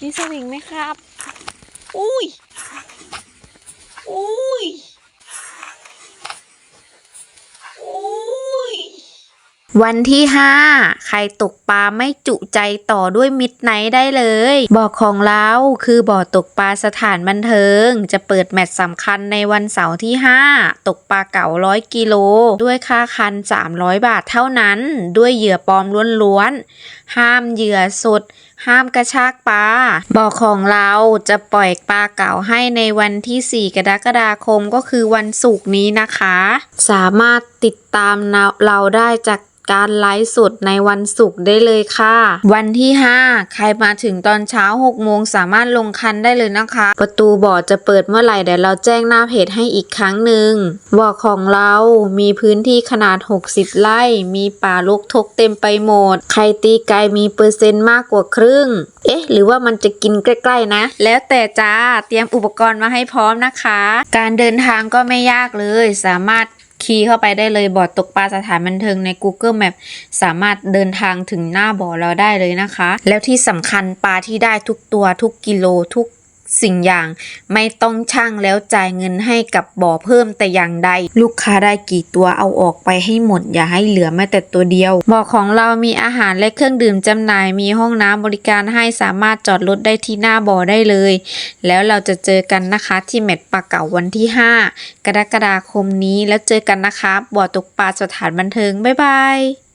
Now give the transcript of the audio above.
มีสวิงไหมครับ อุ้ย อุ้ย อุ้ย วันที่ 5 ใครตกปลาไม่จุใจต่อด้วยมิดไนท์ได้เลย บ่อของเราคือบ่อตกปลาสถานบันเทิง จะเปิดแมตช์สำคัญในวันเสาร์ที่ 5 ตกปลาเก๋าร้อยกิโล ด้วยค่าคัน 300 บาทเท่านั้น ด้วยเหยื่อปลอมล้วนๆ ห้ามเหยื่อสด ห้ามกระชากปลา บ่อของเราจะปล่อยปลาเก๋าให้ในวันที่ 4 กรกฎาคมก็คือวันศุกร์นี้นะคะ สามารถติดตามเราได้จาก การไลฟ์สดในวันศุกร์ได้เลยค่ะ วันที่ 5 ใครมาถึงตอนเช้า6โมงสามารถลงคันได้เลยนะคะ ประตูบ่อจะเปิดเมื่อไหร่เดี๋ยวเราแจ้งหน้าเพจให้อีกครั้งหนึ่งบ่อของเรามีพื้นที่ขนาด 60 ไร่ มีป่ารกทกเต็มไปหมด ใครตีไกลมีเปอร์เซ็นต์มากกว่าครึ่ง เอ๊ะ หรือว่ามันจะกินใกล้ๆนะ แล้วแต่จ้า เตรียมอุปกรณ์มาให้พร้อมนะคะ การเดินทางก็ไม่ยากเลย สามารถ คีย์เข้าไปได้เลยบ่อตกปลาสถานบันเทิงใน Google Map สามารถเดินทางถึงหน้าบ่อเราได้เลยนะคะ แล้วที่สำคัญปลาที่ได้ทุกตัวทุกกิโลทุก สิ่งอย่าง ไม่ต้องช่างแล้วจ่ายเงินให้กับบ่อเพิ่มแต่อย่างใด ลูกค้าได้กี่ตัวเอาออกไปให้หมด อย่าให้เหลือแม้แต่ตัวเดียว บ่อของเรามีอาหารและเครื่องดื่มจำหน่ายมีห้องน้ำบริการให้สามารถจอดรถได้ที่หน้าบ่อได้เลย แล้วเราจะเจอกันนะคะที่แมตช์ปลาเก๋าวันที่ 5 กรกฎาคมนี้แล้วเจอกันนะคะบ่อตกปลาสถานบันเทิงบ๊ายบาย